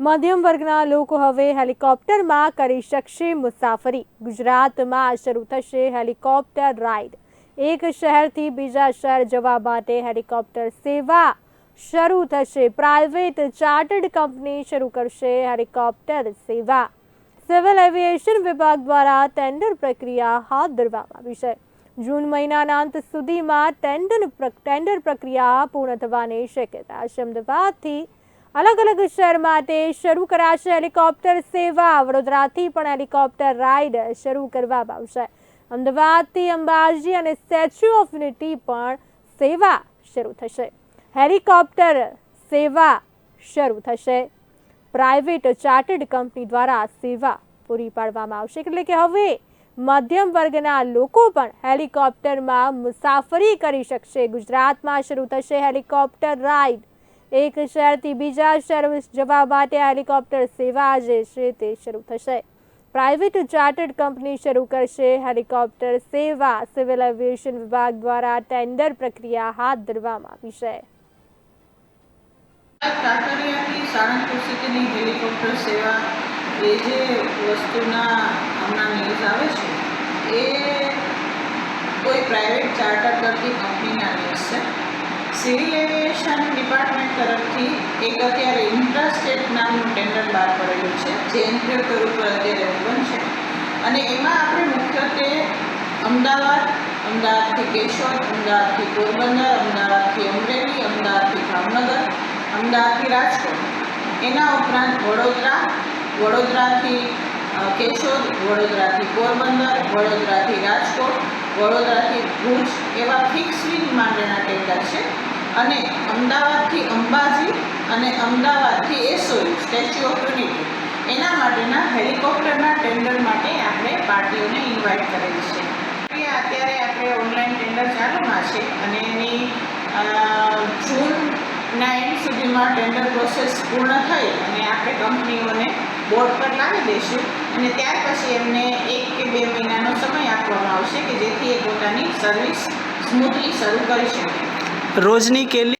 મધ્યમ વર્ગના લોકો હવે હેલિકોપ્ટરમાં કરી શકશે મુસાફરી. ગુજરાતમાં શરૂ થશે હેલિકોપ્ટર રાઇડ. એક શહેરથી બીજા શહેર જવા માટે હેલિકોપ્ટર સેવા શરૂ થશે. પ્રાઇવેટ ચાર્ટર્ડ કંપની શરૂ કરશે હેલિકોપ્ટર સેવા. સિવિલ એવિએશન વિભાગ દ્વારા ટેન્ડર પ્રક્રિયા હાથ ધરવામાં આવી છે. જૂન મહિનાના અંત સુધીમાં ટેન્ડર ટેન્ડર પ્રક્રિયા પૂર્ણ થવાની શક્યતા છે. અમદાવાદથી અલગ અલગ શહેર માટે શરૂ કરાશે. હેલિકોપ્ટર સેવા વડોદરાથી પણ હેલિકોપ્ટર રાઇડ શરૂ કરવામાં આવશે. અમદાવાદથી અંબાજી અને સ્ટેચ્યુ ઓફ યુનિટી પણ સેવા શરૂ થશે. હેલિકોપ્ટર સેવા શરૂ થશે. પ્રાઇવેટ ચાર્ટર્ડ કંપની દ્વારા સેવા પૂરી પાડવામાં આવશે. એટલે કે હવે મધ્યમ વર્ગના લોકો પણ હેલિકોપ્ટરમાં મુસાફરી કરી શકશે. ગુજરાતમાં શરૂ થશે હેલિકોપ્ટર રાઇડ. એક શહેરથી બીજા શહેર જવા માટે હેલિકોપ્ટર સેવા જે છે તે શરૂ થશે. પ્રાઇવેટ ચાર્ટર્ડ કંપની શરૂ કરશે. હેલિકોપ્ટર સેવા સિવિલ એવિએશન વિભાગ દ્વારા ટેન્ડર પ્રક્રિયા હાથ ધરવામાં આવી છે. કાંકરિયાથી સાળંગપુર સુધીની હેલિકોપ્ટર સેવા એ જે વસ્તુના હમણાં ન્યૂઝ આવે છે, એ કોઈ પ્રાઇવેટ ચાર્ટર કરતી કંપનીના સિવિલ એવિએશન ડિપાર્ટમેન્ટ તરફથી એક અત્યારે ઇન્ટ્રાસ્ટેટ નામનું ટેન્ડર બહાર પડેલું છે, જે એન્ટ્રી ઉપર અત્યારે ઓપન છે. અને એમાં આપણે મુખ્યત્વે અમદાવાદ, અમદાવાદથી કેશોદ, અમદાવાદથી પોરબંદર, અમદાવાદથી અમરેલી, અમદાવાદથી ભાવનગર, અમદાવાદથી રાજકોટ. એના ઉપરાંત વડોદરા, વડોદરાથી કેશોદ, વડોદરાથી પોરબંદર, વડોદરાથી રાજકોટ, વડોદરાથી ભુજ એવા ફિક્સ વિંગ માટેના ટેન્ડર છે. અને અમદાવાદથી અંબાજી અને અમદાવાદથી એસોઈ સ્ટેચ્યુ ઓફ યુનિટી એના માટેના હેલિકોપ્ટરના ટેન્ડર માટે આપણે પાર્ટીઓને ઇન્વાઇટ કરેલી છે. અત્યારે આપણે ઓનલાઈન ટેન્ડર ચાલુમાં છે અને એની જૂન એન્ડ સુધીમાં ટેન્ડર પ્રોસેસ પૂર્ણ થઈ અને આપણે કંપનીઓને બોર્ડ પર લાવી દઈશું અને ત્યાર પછી એમને એક કે બે મહિનાનો સમય આપવામાં આવશે કે જેથી એ પોતાની સર્વિસ સ્મૂથલી શરૂ કરી શકે. રોજની કેટલી